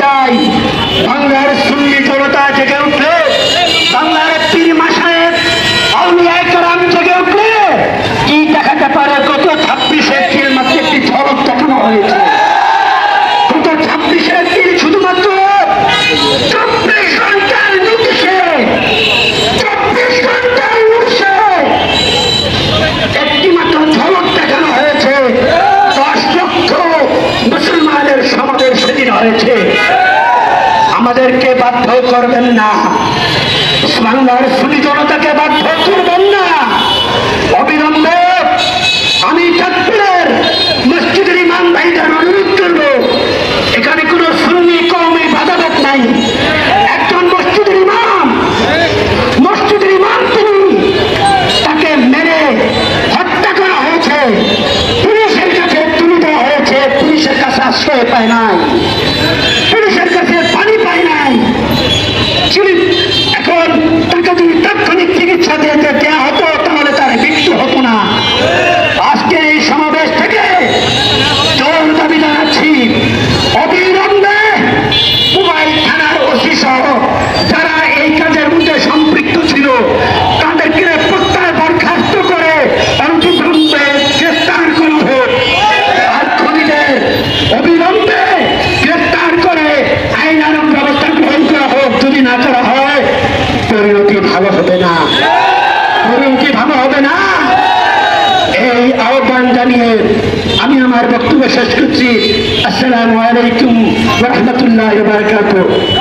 চাই। বাংলার সুন্নি জনতা জেগে উঠলে বাংলা বাধ্য করবেন না। বাংলার সুনি জনতাকে বাধ্য না। করুন কি ভালো হবে না। এই আহ্বান জানিয়ে আমি আমার বক্তব্য শেষ করছি। আসসালামু আলাইকুম রহমতুল্লাহ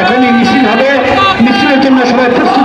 এখনই মিছিল হবে। মিছিলের জন্য সবাই প্রস্তুত